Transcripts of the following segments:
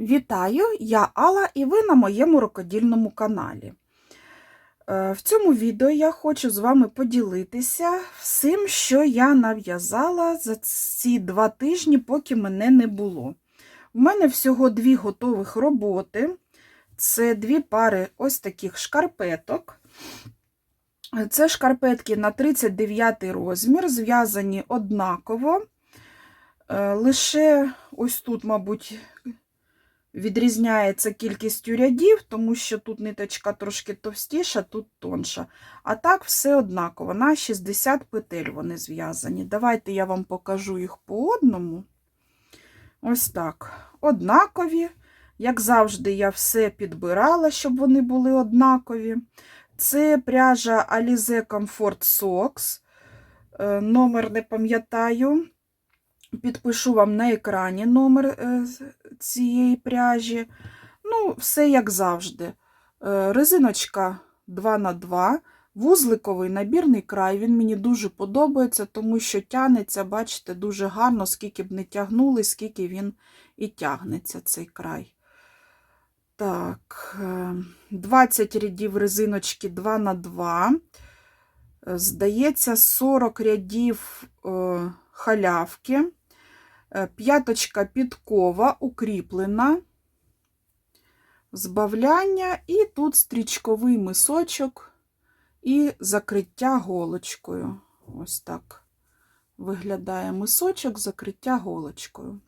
Вітаю, я Алла і ви на моєму рукодільному каналі. Е, В цьому відео я хочу з вами поділитися всім, що я нав'язала за ці два тижні, поки мене не було. У мене всього дві готових роботи. Це дві пари ось таких шкарпеток. Це шкарпетки на 39 розмір, зв'язані однаково. Е, Лише ось тут, мабуть, відрізняється кількістю рядів, тому що тут ниточка трошки товстіша, тут тонша. А так все однаково. На 60 петель вони зв'язані. Давайте я вам покажу їх по одному. Ось так. Однакові. Як завжди, я все підбирала, щоб вони були однакові. Це пряжа Alize Comfort Socks. Е, Номер не пам'ятаю. Підпишу вам на екрані номер е, цієї пряжі. Ну, все як завжди. Е, Резиночка 2х2, вузликовий набірний край. Він мені дуже подобається, тому що тягнеться, бачите, дуже гарно, скільки б не тягнули, скільки він і тягнеться цей край. Так, е, 20 рядів резиночки 2х2. Е, Здається, 40 рядів е, халявки. Е, П'яточка підкова укріплена, збавляння, і тут стрічковий мисочок і закриття голочкою. Ось так виглядає мисочок, закриття голочкою.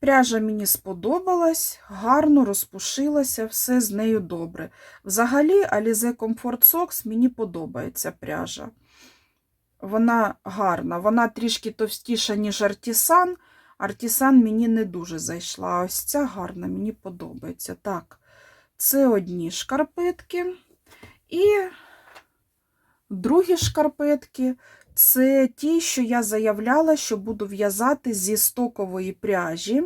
Пряжа мені сподобалась, гарно розпушилася, все з нею добре. Взагалі, Alize Comfort Socks мені подобається пряжа. Вона гарна, вона трішки товстіша, ніж Артісан. Артісан мені не дуже зайшла. Ось ця гарна, мені подобається. Так, це одні шкарпетки. І другі шкарпетки це ті, що я заявляла, що буду в'язати зі стокової пряжі,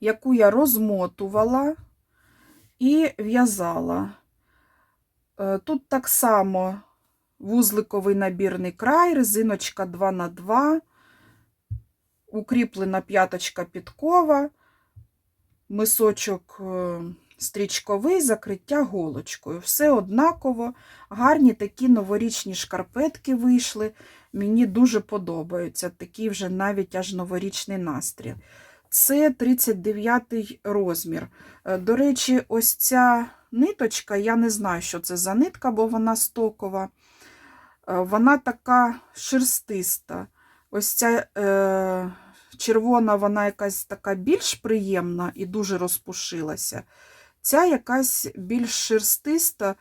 яку я розмотувала і в'язала. Е, Тут так само вузликовий набірний край, резиночка 2х2, укріплена п'яточка підкова, мисочок е, стрічковий, закриття голочкою. Все однаково, гарні такі новорічні шкарпетки вийшли. Мені дуже подобаються. Такий вже навіть аж новорічний настрій. Це 39 розмір. Е, До речі, ось ця ниточка, я не знаю, що це за нитка, бо вона стокова. Е, Вона така шерстиста. Ось ця е, червона, вона якась така більш приємна і дуже розпушилася. Ця якась більш шерстиста,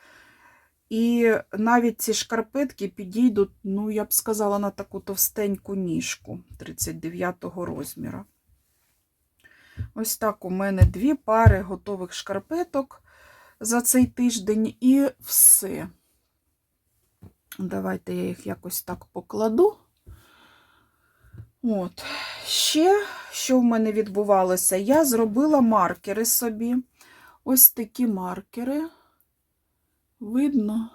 і навіть ці шкарпетки підійдуть, ну, я б сказала, на таку товстеньку ніжку 39-го розміру. Ось так у мене дві пари готових шкарпеток за цей тиждень, і все. Давайте я їх якось так покладу. От. Ще, що в мене відбувалося, я зробила маркери собі. Ось такі маркери. Видно?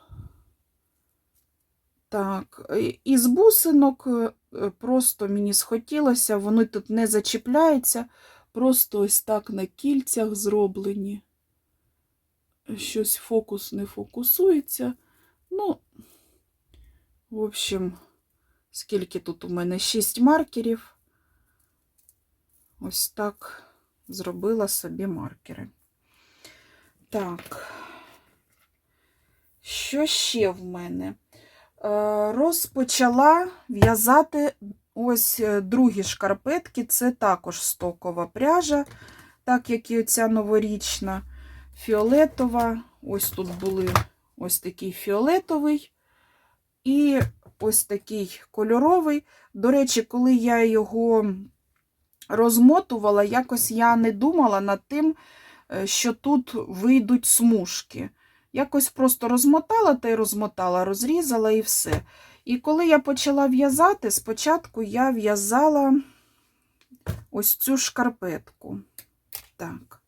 Так, із бусинок е, просто мені схотілося, вони тут не зачіпляються, просто ось так на кільцях зроблені. Щось фокус не фокусується. Ну, в общем, скільки тут у мене? Шість маркерів. Ось так зробила собі маркери. Так, що ще в мене? Е, Розпочала в'язати ось е, другі шкарпетки, це також стокова пряжа, так як і оця новорічна фіолетова. Ось тут були ось такий фіолетовий і ось такий кольоровий. До речі, коли я його розмотувала, якось я не думала над тим, е, що тут вийдуть смужки. Якось просто розмотала та й розмотала, розрізала і все. І коли я почала в'язати, спочатку я в'язала ось цю шкарпетку. Так,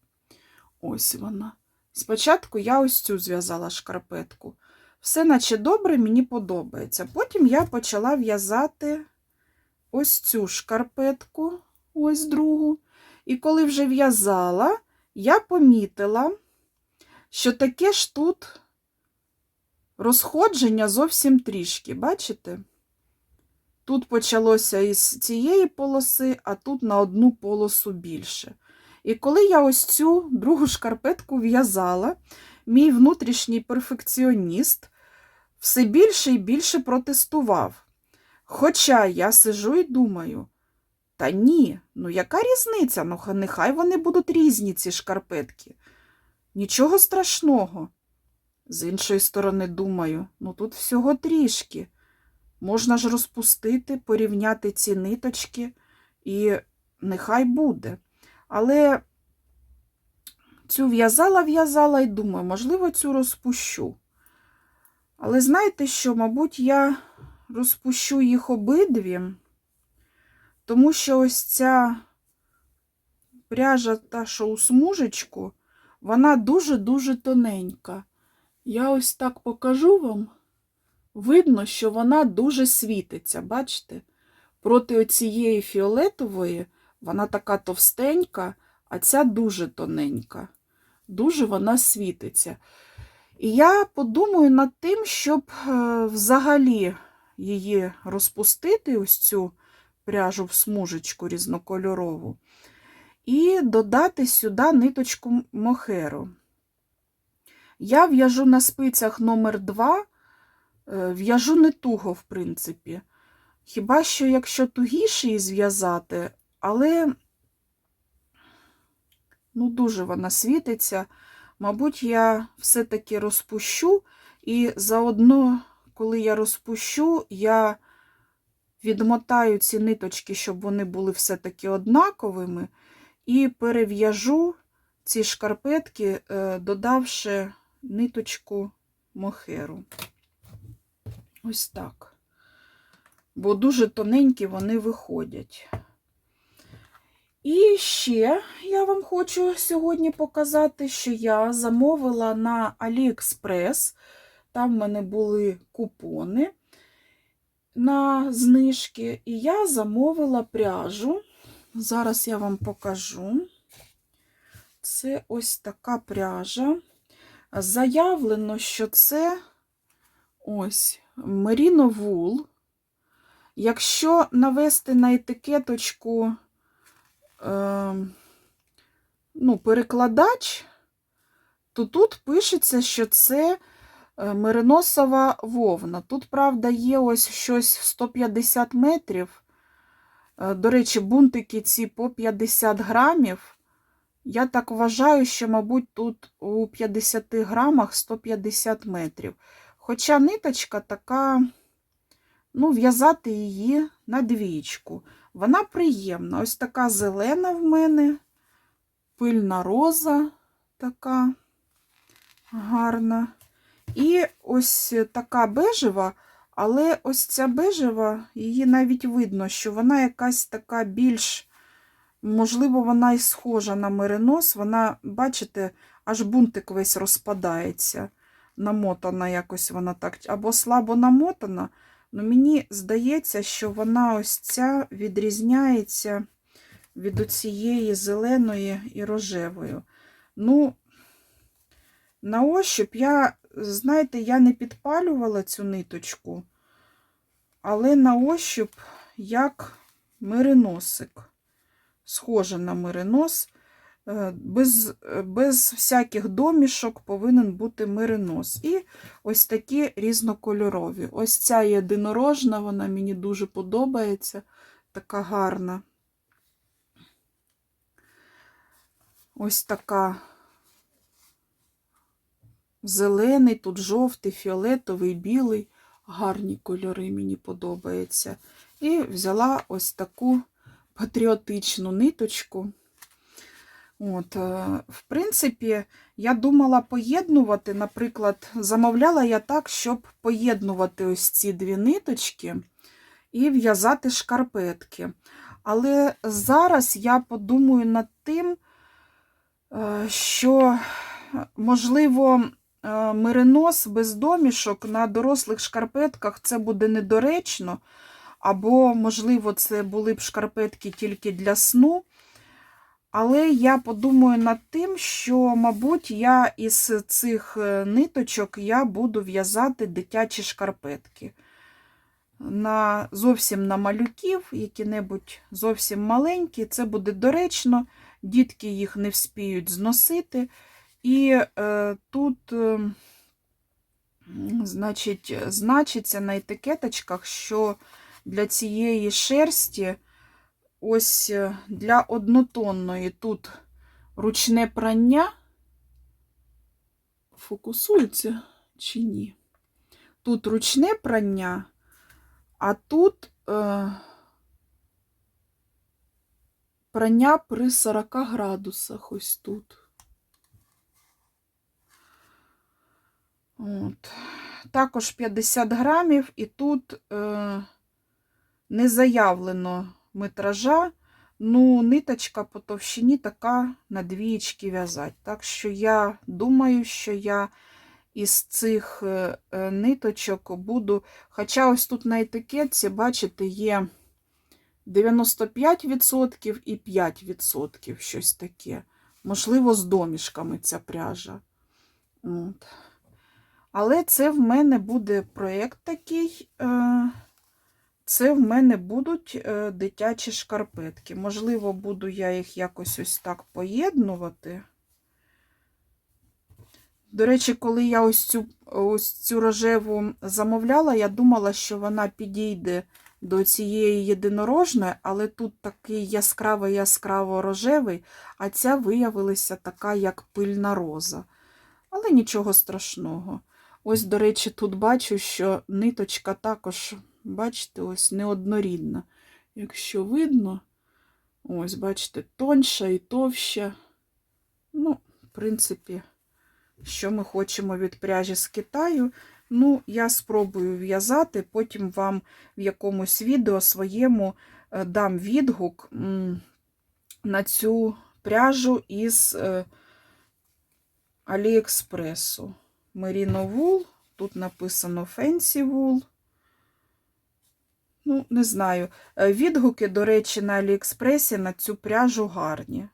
ось вона. Спочатку я ось цю зв'язала шкарпетку. Все наче добре, мені подобається. Потім я почала в'язати ось цю шкарпетку, ось другу. І коли вже в'язала, я помітила, що таке ж тут розходження зовсім трішки, бачите? Тут почалося із цієї полоси, а тут на одну полосу більше. І коли я ось цю другу шкарпетку в'язала, мій внутрішній перфекціоніст все більше і більше протестував. Хоча я сижу і думаю, та ні, ну яка різниця? Ну, нехай вони будуть різні, ці шкарпетки. Нічого страшного. З іншої сторони, думаю, ну тут всього трішки. Можна ж розпустити, порівняти ці ниточки, і нехай буде. Але цю в'язала, в'язала і думаю, можливо, цю розпущу. Але знаєте що, мабуть, я розпущу їх обидві, тому що ось ця пряжа, та, що у смужечку, вона дуже-дуже тоненька. Я ось так покажу вам. Видно, що вона дуже світиться, бачите? Проти оцієї фіолетової вона така товстенька, а ця дуже тоненька. Дуже вона світиться. І я подумаю над тим, щоб е, взагалі її розпустити, ось цю пряжу в смужечку різнокольорову, і додати сюди ниточку мохеру. Я в'яжу на спицях номер 2 Е, В'яжу не туго, в принципі. Хіба що якщо тугіше її зв'язати, але ну, дуже вона світиться. Мабуть, я все-таки розпущу, і заодно, коли я розпущу, я відмотаю ці ниточки, щоб вони були все-таки однаковими, і перев'яжу ці шкарпетки, е, додавши ниточку мохеру. Ось так. Бо дуже тоненькі вони виходять. І ще я вам хочу сьогодні показати, що я замовила на AliExpress. Там в мене були купони на знижки. І я замовила пряжу. Зараз я вам покажу. Це ось така пряжа. Заявлено, що це ось Wool. Якщо навести на етикеточку ну, перекладач, то тут пишеться, що це е, мериносова вовна. Тут, правда, є ось щось в 150 метрів. Е, До речі, бунтики ці по 50 грамів. Я так вважаю, що, мабуть, тут у 50 грамах 150 метрів. Хоча ниточка така, ну, в'язати її на двічку. Вона приємна. Ось така зелена в мене, пильна роза така гарна. І ось така бежева, але ось ця бежева, її навіть видно, що вона якась така більш, можливо, вона і схожа на меринос. Вона, бачите, аж бунтик весь розпадається намотана якось вона так, або слабо намотана. Ну, мені здається, що вона ось ця відрізняється від оцієї зеленої і рожевої. Ну, на ощуп я, знаєте, я не підпалювала цю ниточку, але на ощуп як мериносик. Схожа на меринос. Е, без без всяких домішок повинен бути меринос. І ось такі різнокольорові. Ось ця єдинорожна, вона мені дуже подобається, така гарна. Ось така зелений, тут жовтий, фіолетовий, білий, гарні кольори мені подобаються. І взяла ось таку патріотичну ниточку. От, е, В принципі, я думала поєднувати, наприклад, замовляла я так, щоб поєднувати ось ці дві ниточки і в'язати шкарпетки. Але зараз я подумаю над тим, е, що, можливо, е, меринос без домішок на дорослих шкарпетках це буде недоречно. або, можливо, це були б шкарпетки тільки для сну. Але я подумаю над тим, що, мабуть, я із цих е, ниточок я буду в'язати дитячі шкарпетки. На, зовсім на малюків, які-небудь зовсім маленькі. Це буде доречно, дітки їх не вспіють зносити. І е, тут, е, значить, значиться на етикеточках, що для цієї шерсті ось е, для однотонної тут ручне прання. Фокусується чи ні? Тут ручне прання, а тут е, прання при 40 градусах ось тут. От. Також 50 грамів, і тут е, не заявлено метража. Ну, ниточка по товщині така на двієчки в'язать. Так що я думаю, що я із цих е, е, ниточок буду. Хоча ось тут на етикетці, бачите, є 95% і 5% щось таке. Можливо, з домішками ця пряжа. От. Але це в мене буде проєкт такий. Е, Це в мене будуть е, дитячі шкарпетки. Можливо, буду я їх якось ось так поєднувати. До речі, коли я ось цю, ось цю рожеву замовляла, я думала, що вона підійде до цієї єдинорожної, але тут такий яскравий яскраво рожевий, а ця виявилася така, як пильна роза. Але нічого страшного. Ось, до речі, тут бачу, що ниточка також, бачите, ось неоднорідна. Якщо видно, ось, бачите, тонша і товща. Ну, в принципі, що ми хочемо від пряжі з Китаю. Ну, я спробую в'язати, потім вам в якомусь відео своєму е, дам відгук на цю пряжу із е, Аліекспресу. Merino Wool, тут написано Fancy Wool. Ну, не знаю. Е, Відгуки, до речі, на Аліекспресі на цю пряжу гарні.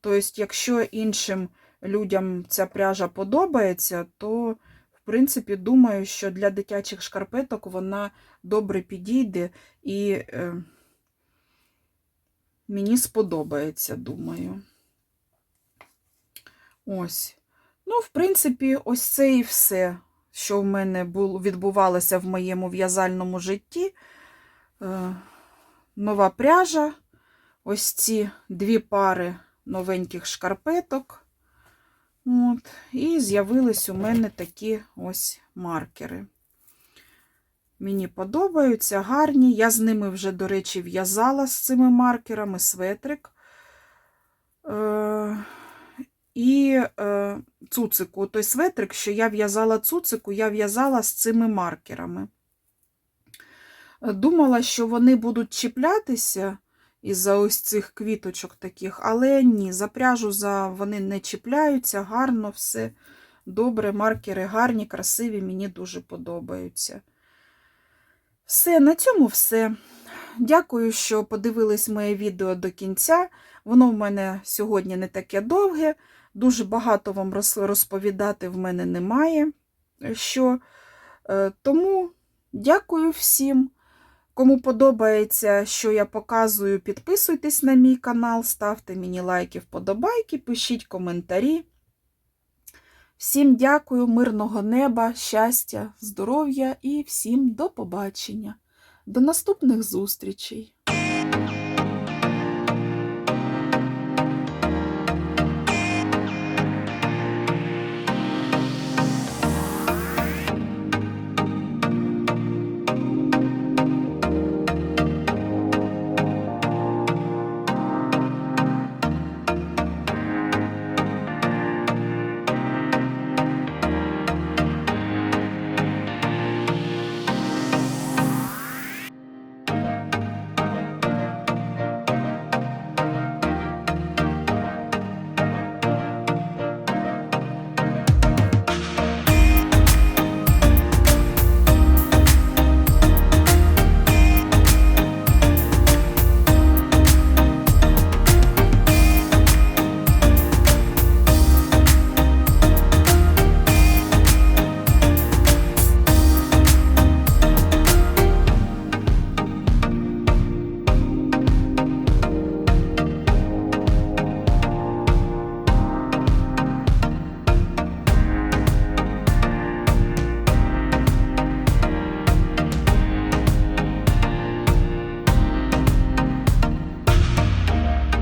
Тобто, якщо іншим людям ця пряжа подобається, то, в принципі, думаю, що для дитячих шкарпеток вона добре підійде і е, мені сподобається, думаю. Ось. Ну, в принципі, ось це і все, що в мене було, відбувалося в моєму в'язальному житті. Е, нова пряжа, ось ці дві пари новеньких шкарпеток. От, і з'явились у мене такі ось маркери. Мені подобаються, гарні. Я з ними вже, до речі, в'язала з цими маркерами светрик. Е, і е, цуцику, той светрик, що я в'язала цуцику, я в'язала з цими маркерами. Е, Думала, що вони будуть чіплятися із-за ось цих квіточок таких, але ні, за пряжу за вони не чіпляються, гарно все добре, маркери гарні, красиві, мені дуже подобаються. Все, на цьому все. Дякую, що подивились моє відео до кінця. Воно в мене сьогодні не таке довге. Дуже багато вам розповідати в мене немає. Що. Е, Тому дякую всім. Кому подобається, що я показую, підписуйтесь на мій канал, ставте мені лайки, вподобайки, пишіть коментарі. Всім дякую, мирного неба, щастя, здоров'я і всім до побачення. До наступних зустрічей!